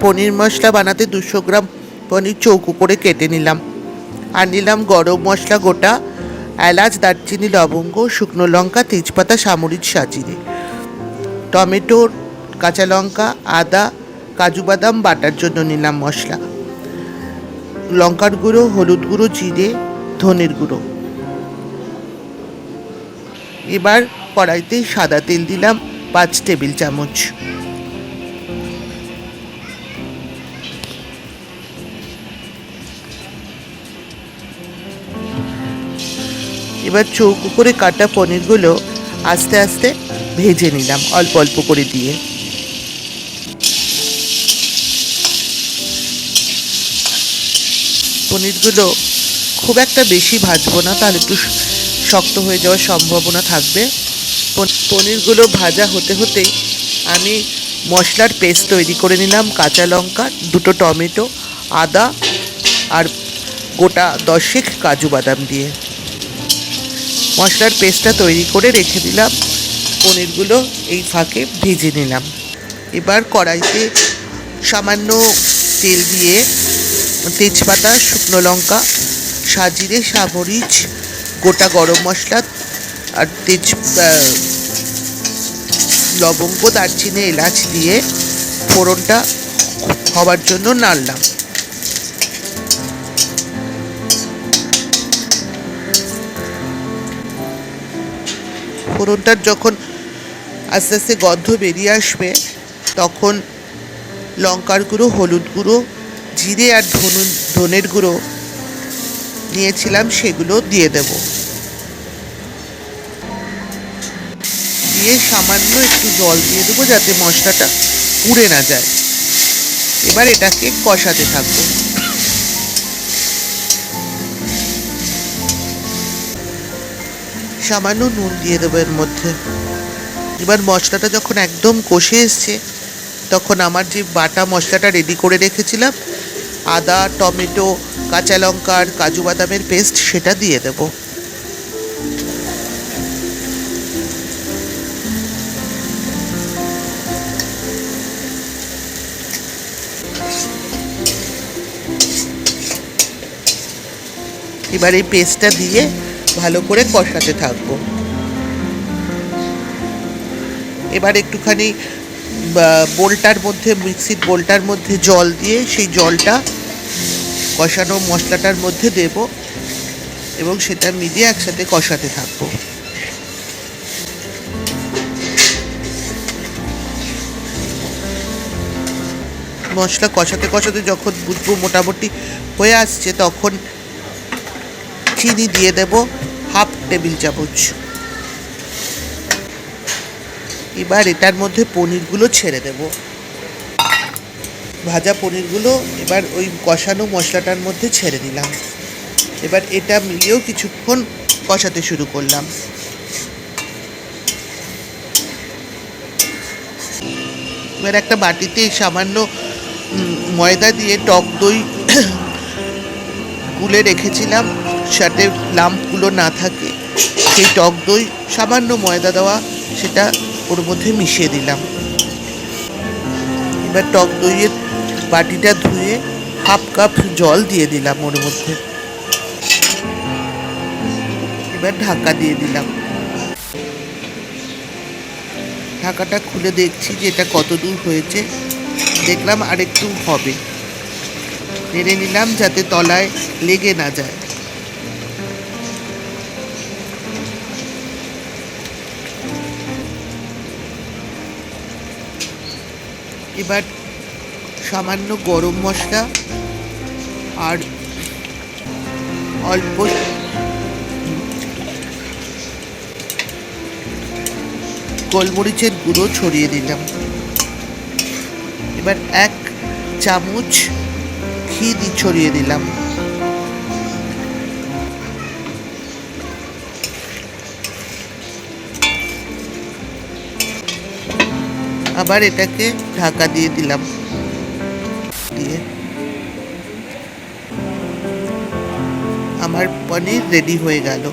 পনির মশলা বানাতে দুশো গ্রাম পনির চৌকো করে কেটে নিলাম। আর নিলাম গরম মশলা গোটা, এলাচ, দারচিনি, লবঙ্গ, শুকনো লঙ্কা, তেজপাতা সামরিক সাজিরে টমেটো, কাঁচা লঙ্কা, আদা, কাজু বাদাম বাটার জন্য নিলাম মশলা। লঙ্কার গুঁড়ো, হলুদ গুঁড়ো, জিরে, ধনের গুঁড়ো। এবার কড়াইতে সাদা তেল দিলাম পাঁচ টেবিল চামচ। এবার চৌকো করে কাটা পনিরগুলো আস্তে আস্তে ভেজে নিলাম, অল্প অল্প করে দিয়ে। পনিরগুলো খুব একটা বেশি ভাজবো না, তাহলে একটু শক্ত হয়ে যাওয়ার সম্ভাবনা থাকবে। পন- পনিরগুলো ভাজা হতে হতেই আমি মশলার পেস্ট তৈরি করে নিলাম, কাঁচা লঙ্কা, দুটো টমেটো, আদা আর গোটা দশেক কাজু বাদাম দিয়ে। মশলার পেস্টটা তৈরি করে রেখে দিলাম। পনিরগুলো এই ফাঁকে ভেজে নিলাম। এবার কড়াইতে সামান্য তেল দিয়ে তেজপাতা, শুকনো লঙ্কা, সাজিরে সামরিচ গোটা গরম মশলা আর তেজ লবঙ্গ, দারচিনি, এলাচ দিয়ে ফোড়নটা হওয়ার জন্য নাড়লাম। ফোড়নটার যখন আস্তে আস্তে গন্ধ বেরিয়ে আসবে, তখন লঙ্কার গুঁড়ো, হলুদ গুঁড়ো, জিরে আর ধনু ধনের গুঁড়ো নিয়েছিলাম, সেগুলো দিয়ে দেব। দিয়ে সামান্য একটু জল দিয়ে দেবো যাতে মশলাটা পুড়ে না যায়। এবার এটাকে কষাতে থাকব। সামান্য নুন দিয়ে দেবো এর মধ্যে। এবার মশলাটা যখন একদম কষে এসছে, তখন আমার যে বাটা মশলাটা রেডি করে রেখেছিলাম, আদা, টমেটো, কাঁচা লঙ্কা আর কাজু বাদামের পেস্ট সেটা দিয়ে দেবো। এবার এই পেস্টটা দিয়ে ভালো করে কষাতে থাকব। এবার একটুখানি বোলটার মধ্যে, মিক্সির বোলটার মধ্যে জল দিয়ে সেই জলটা কষানো মশলাটার মধ্যে দেব এবং সেটা মিলিয়ে একসাথে কষাতে থাকব। মশলা কষাতে কষাতে যখন বুঝব মোটামুটি হয়ে আসছে, তখন চিনি দিয়ে দেব হাফ টেবিল চামচ। এবার এটার মধ্যে পনিরগুলো ছেড়ে দেব। ভাজা পনিরগুলো এবার ওই কষানো মশলাটার মধ্যে ছেড়ে দিলাম। এবার এটা মিলিয়েও কিছুক্ষণ কষাতে শুরু করলাম। এবার একটা বাটিতে সামান্য ময়দা দিয়ে টক দই গুলে রেখেছিলাম। যাতে লাম্পগুলো না থাকে, সেই টক দই সামান্য ময়দা দেওয়া, সেটা ওর মধ্যে মিশিয়ে দিলাম। এবার টক দইয়ের বাটিটা ধুয়ে হাফ কাপ জল দিয়ে দিলাম ওর মধ্যে। এবার ঢাকা দিয়ে দিলাম। ঢাকাটা খুলে দেখছি যে এটা কত দূর হয়েছে। দেখলাম আরেকটু হবে। নেড়ে নিলাম যাতে তলায় লেগে না যায়। এবার সামান্য গরম মশলা আর অল্প গোলমরিচের গুঁড়ো ছড়িয়ে দিলাম। এবার এক চামচ ঘি ছড়িয়ে দিলাম। আবার এটাকে ঢাকা দিয়ে দিলাম। দিয়ে আমার পনির রেডি হয়ে গেল।